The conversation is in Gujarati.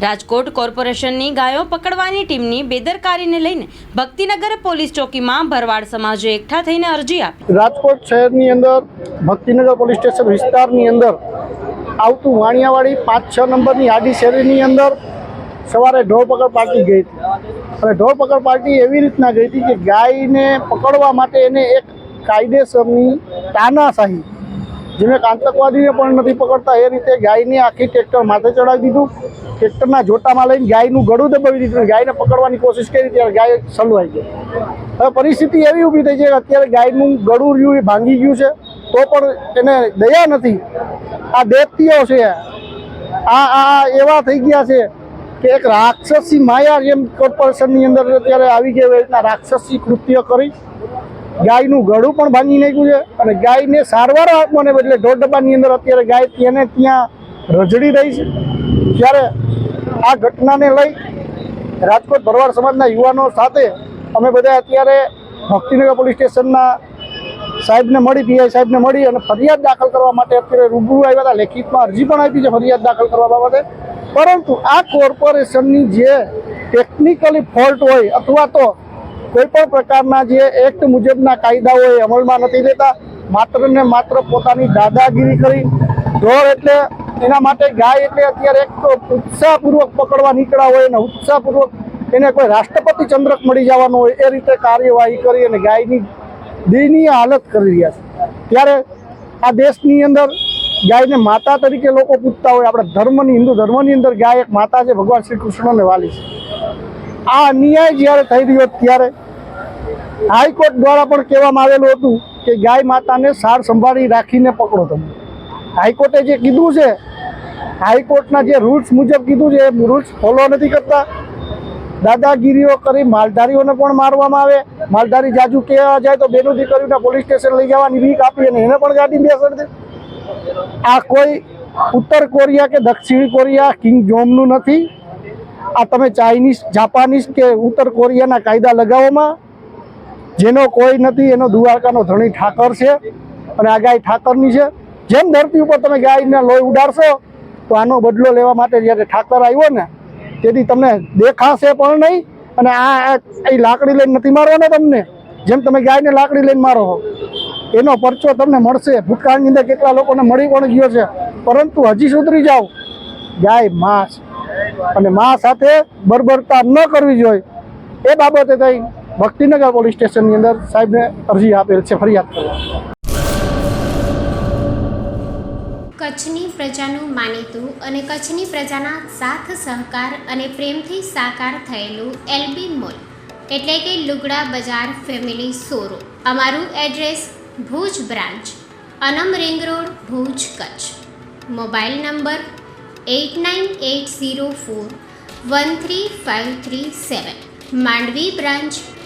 રાજકોટ કોર્પોરેશનની ગાયો પકડવાની ટીમની બેદરકારીને લઈને ભક્તિનગર પોલીસ ચોકીમાં ભરવાડ સમાજે એકઠા થઈને અરજી આપી. રાજકોટ શહેરની અંદર, ભક્તિનગર પોલીસ સ્ટેશન વિસ્તારની અંદર આવતું વાણિયાવાડી પાંચ છ નંબરની આડી શેરીની અંદર સવારે ઢોરપકડ પાર્ટી ગઈ હતી. અને ઢોરપકડ પાર્ટી એવી રીતના ગઈ હતી કે ગાયને પકડવા માટે એને એક કાયદેસરની તાનાશાહી જેને આતંકવાદીને પણ નથી પકડતા, એ રીતે ગાયને આખી ટ્રેક્ટર માથે ચડાવી દીધું. ટ્રેક્ટરના જોટામાં લઈને ગાયનું ગળું દબાવી દીધું ગાયને પકડવાની કોશિશ કરી ત્યારે ગાય સલવાઈ ગઈ. હવે પરિસ્થિતિ એવી ઊભી થઈ છે કે અત્યારે ગાયનું ગળું રહ્યું એ ભાંગી ગયું છે, તો પણ એને દયા નથી. આ દેવતીઓ છે. આ આ એવા થઈ ગયા છે કે એક રાક્ષસી માયા જેમ કોર્પોરેશનની અંદર અત્યારે આવી ગઈ એવી રીતના રાક્ષસી કૃત્ય કરી. ગાયનું ગળું પણ ભાંગી નાખ્યું છે અને ગાયને સારવાર આપવાને બદલે ઢોર ડબ્બાની અંદર અત્યારે ગાય તેને ત્યાં રજડી રહી છે. ત્યારે આ ઘટનાને લઈ રાજકોટ ભરવાડ સમાજના યુવાનો સાથે અમે બધા અત્યારે ભક્તિનગર પોલીસ સ્ટેશનના સાહેબને મળી, પીઆઈ સાહેબને મળી અને ફરિયાદ દાખલ કરવા માટે અત્યારે રૂબરૂ આવ્યા હતા. લેખિતમાં અરજી પણ આપી છે ફરિયાદ દાખલ કરવા બાબતે. પરંતુ આ કોર્પોરેશનની જે ટેકનિકલી ફોલ્ટ હોય અથવા તો કોઈ પણ પ્રકારના જે એક્ટ મુજબના કાયદાઓ એ અમલમાં નથી લેતા, માત્ર ને માત્ર પોતાની દાદાગીરી કરી, ઢોર એટલે એના માટે ગાય એટલે અત્યારે એક તો ઉત્સાહપૂર્વક પકડવા નીકળ્યા હોય અને ઉત્સાહપૂર્વક એને કોઈ રાષ્ટ્રપતિ ચંદ્રક મળી જવાનો હોય, એ રીતે કાર્યવાહી કરી અને ગાયની દયનીય હાલત કરી રહ્યા છે. ત્યારે આ દેશની અંદર ગાયને માતા તરીકે લોકો પૂછતા હોય, આપણા ધર્મની, હિન્દુ ધર્મની અંદર ગાય એક માતા છે, ભગવાન શ્રી કૃષ્ણને વાલી છે. આ અન્યાય જ્યારે થઈ રહ્યો ત્યારે હાઈકોર્ટ દ્વારા પણ કહેવામાં આવેલું હતું કે ગાય માતાને સાર સંભાળી રાખીને પકડો તમે. હાઈકોર્ટે જે કીધું છે, હાઈકોર્ટના જે રૂલ્સ મુજબ કીધું છે, એ રૂલ્સ ફોલો નથી કરતા. દાદાગીરીઓ કરી, માલધારીઓને પણ મારવામાં આવે. માલધારી જાજુ કહેવા જાય તો બેનું દીકરીને પોલીસ સ્ટેશન લઈ જવાની બીક આપી અને એને પણ ગાડી બેસાડી દે. આ કોઈ ઉત્તર કોરિયા કે દક્ષિણ કોરિયા કિંગ જોમનું નથી. આ તમે ચાઇનીઝ, જાપાનીઝ કે ઉત્તર કોરિયાના કાયદા લગાવવામાં જેનો કોઈ નથી, એનો દ્વારકાનો ધણી ઠાકર છે અને આ ગાય ઠાકરની છે. જેમ ધરતી ઉપર તમે ગાયને લોહી ઉડાડશો, તો આનો બદલો લેવા માટે જ્યારે ઠાકર આવ્યો ને, તેથી તમને દેખાશે પણ નહીં અને આ એ લાકડી લઈને નથી મારવાનો તમને. જેમ તમે ગાયને લાકડી લઈને મારો એનો પરચો તમને મળશે. ભૂતકાળની અંદર કેટલા લોકોને મળી પણ ગયો છે. પરંતુ હજી સુધરી જાઓ. ગાયમાં અને માં સાથે બરબરતા ન કરવી જોઈએ. એ બાબતે થઈ ભક્તિનગર પોલીસ સ્ટેશનની અંદર સાહેબને અરજી આપેલ છે, ફરિયાદ કરવા. કચ્છની પ્રજાનું માનીતું અને કચ્છની પ્રજાના સાથ, સહકાર અને પ્રેમથી સાકાર થયેલું એલબી મોલ, એટલે કે લુગડા બજાર ફેમિલી સોરો અમારું એડ્રેસ ભુજ બ્રાન્ચ, અનમ ring road, Bhuj, Kutch. Mobile number eight nine eight zero four one three five three seven. Mandvi branch